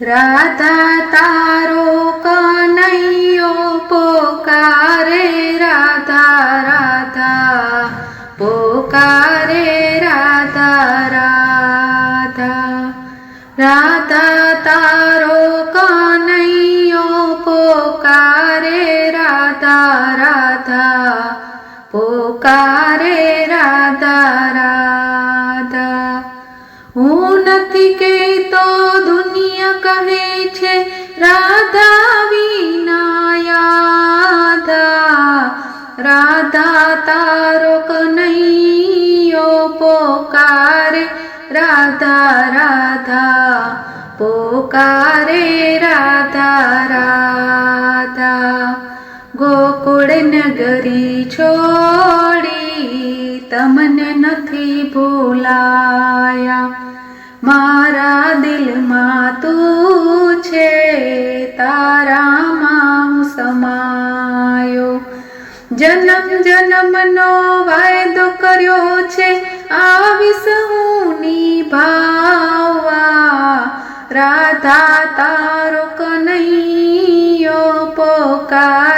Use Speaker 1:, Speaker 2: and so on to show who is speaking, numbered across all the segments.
Speaker 1: રાધા તારો કનૈયો પોકારે રાધા રાધા પોકારે રાધા રાધા. રાધા પોકારે રાધા રાધા. હું નથી કહેતો દુનિયા કહે છે, રાધા વિનાયા રાધા તારો કનૈયો પોકારે, રાધા રાધા. પોકારે રાધા રાધા. નગરી છોડી તમને નથી ભૂલાયા. મારા દિલમાં તું છે, તારામાં સમાયો. જન્મ જન્મનો વાયદો કર્યો છે, આવીશ હું નિભાવવા. રાધા તારો કનૈયો પોકારે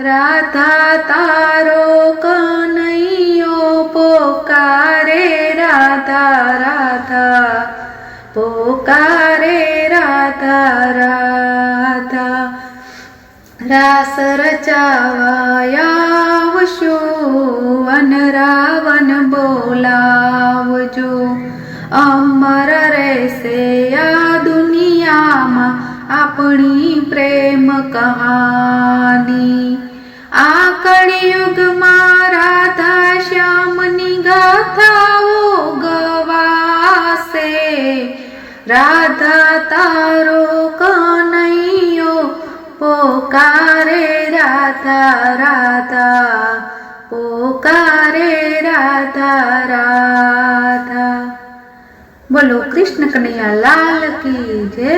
Speaker 1: રાધા તારો કનૈયો પોકારે રાધા રાધા પોકારે રાધા રાધા રાસ રચાવાયાવશો વન રાવણ બોલાવજો અમર રહેશે આ દુનિયામાં આપણી પ્રેમ કહાની કળિયુગમાં રાધા શ્યામની ગાથાઓ ગવાશે. રાધા તારો કનૈયો પોકારે, રાધા રાધા, પોકારે, રાધા રાધા. બોલો, કૃષ્ણ કનૈયા, લાલ કી જય.